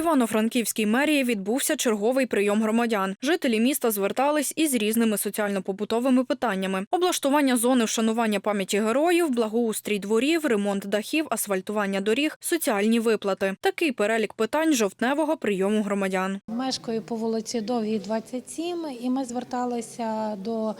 Івано-Франківській мерії відбувся черговий прийом громадян. Жителі міста звертались із різними соціально-побутовими питаннями: облаштування зони вшанування пам'яті героїв, благоустрій дворів, ремонт дахів, асфальтування доріг, соціальні виплати. Такий перелік питань жовтневого прийому громадян. Мешкаю по вулиці Довгій, 27, і ми зверталися до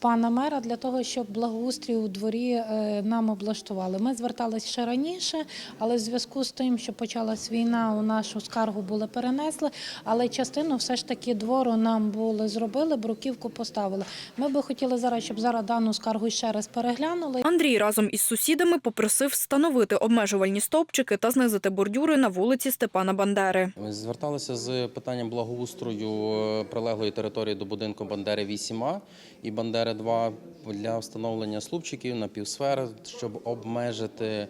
пана мера для того, щоб благоустрій у дворі е, нам облаштували. Ми зверталися ще раніше, але в зв'язку з тим, що почалась війна, у нашу скаргу були перенесли, але частину все ж таки двору нам були зробили, бруківку поставили. Ми би хотіли зараз, щоб зараз дану скаргу ще раз переглянули. Андрій разом із сусідами попросив встановити обмежувальні стовпчики та знизити бордюри на вулиці Степана Бандери. Ми Зверталися з питанням благоустрою е, прилеглої території до будинку Бандери 8А і Бандери 2 для встановлення слупчиків на півсфери, щоб обмежити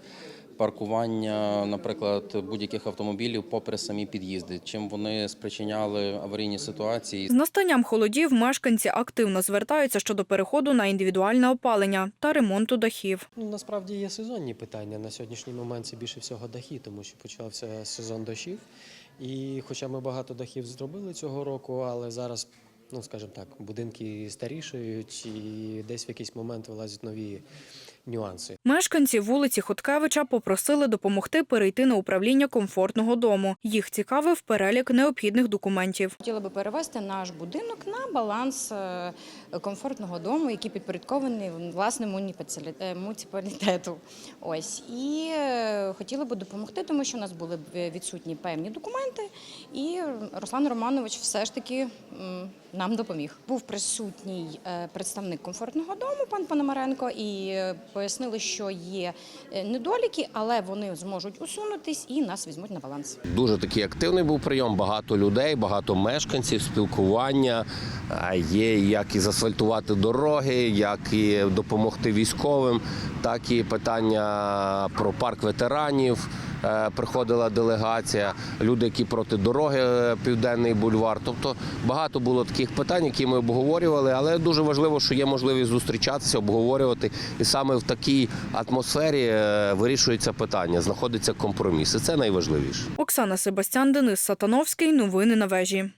паркування, наприклад, будь-яких автомобілів попри самі під'їзди, чим вони спричиняли аварійні ситуації. З настанням холодів мешканці активно звертаються щодо переходу на індивідуальне опалення та ремонту дахів. Ну, насправді є сезонні питання. На сьогоднішній момент це більше всього дахи, тому що почався сезон дощів. І хоча ми багато дахів зробили цього року, але зараз, ну скажімо так, будинки старішають і десь в якийсь момент вилазять нові нюанси. Мешканці вулиці Хоткевича попросили допомогти перейти на управління комфортного дому. Їх цікавив перелік необхідних документів. Хотіла би перевести наш будинок на баланс е, комфортного дому, який підпорядкований власне муніципалі- е, муніципалітету. Ось і е, хотіла би допомогти, тому що у нас були б відсутні певні документи, і Руслан Романович все ж таки нам допоміг. Був присутній представник комфортного дому, пан Пономаренко, і пояснили, що є е, недоліки, але вони зможуть усунутись і нас візьмуть на баланс. Дуже такий активний був прийом. Багато людей, багато мешканців, спілкування. Є як і засфальтувати дороги, як і допомогти військовим, так і питання про парк ветеранів. Е, Приходила делегація, люди, які проти дороги е, Південний бульвар. Тобто багато було таких питань, які ми обговорювали, але дуже важливо, що є можливість зустрічатися, обговорювати. І саме в такій атмосфері е, вирішується питання, знаходиться компроміс. І це найважливіше. Оксана Себастян, Денис Сатановський. Новини на вежі.